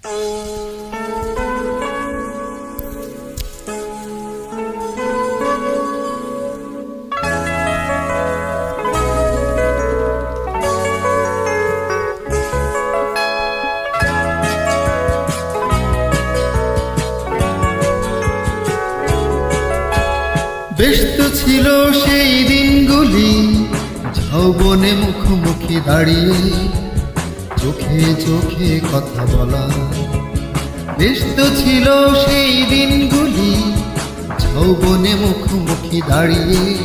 ব্যস্ত ছিল সেই দিনগুলি যৌবনে মুখোমুখি দাঁড়িয়ে। চোখে চোখে কথা বলা। ব্যস্ত ছিল সেই দিনগুলি, যৌবনে মুখোমুখি দাঁড়িয়ে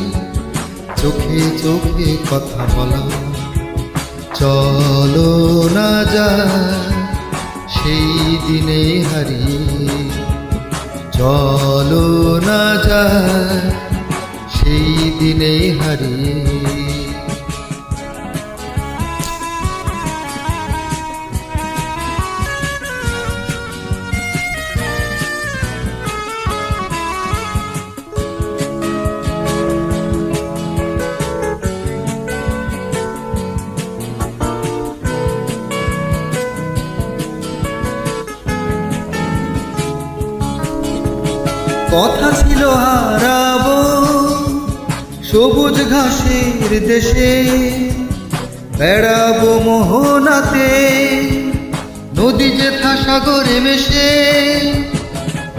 চোখে চোখে কথা বলা। চলো না যা, সেই দিনে হারিয়ে। চলো না যা, সেই দিনে হারিয়ে। কথা ছিল হারাবো সবুজ ঘাসের দেশে। বেড়াবো মোহনাতে, নদী যেথা সাগরে মেশে।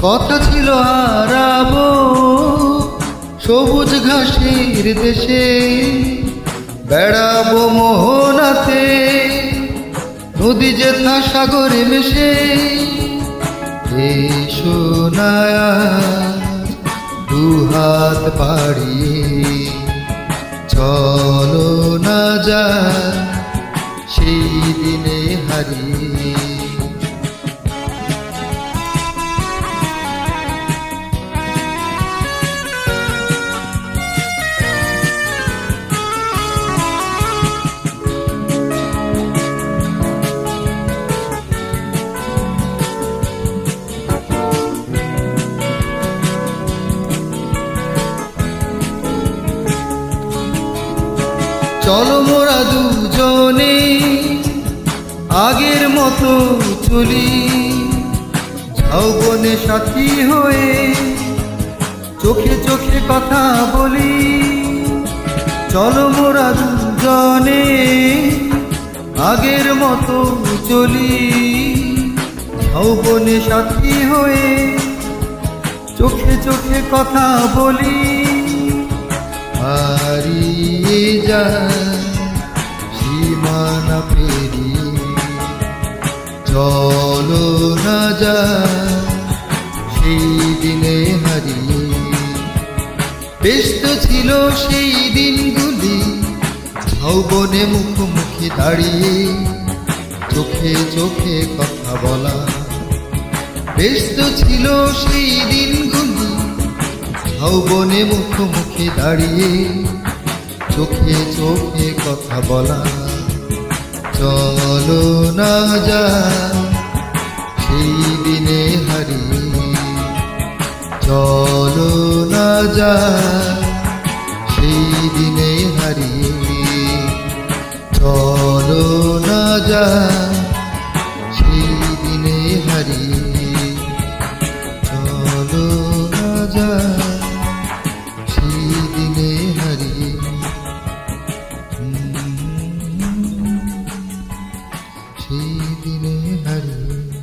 কথা ছিল হারাবো সবুজ ঘাসের দেশে। বেড়াবো মোহনাতে, নদী যেথা সাগরে মেশে। এসো না দুহাত বাড়িয়ে। চলো না যা সেই দিনে হারিয়ে। চলো মোরা দুজনে আগের মতো চলি। যৌবনে সাথী হয়ে চোখে চোখে কথা বলি। চলো মোরা দুজনে আগের মতো চলি। যৌবনে সাথী হয়ে চোখে চোখে কথা বলি। হারিয়ে যায় সীমানা পেরিয়ে চলো না যা সেই দিনে হারিয়ে। ব্যস্ত ছিল সেই দিনগুলি যৌবনে মুখোমুখি দাঁড়িয়ে চোখে চোখে কথা বলা। ব্যস্ত ছিল সেই দিনগুলি যৌবনে মুখোমুখি দাঁড়িয়ে চোখে চোখে কথা বলা। চলো না যা, সেই দিনে হারিয়ে। চলো না যা, সেই দিনে হারিয়ে। চলো না যা সেই দিনে হারিয়ে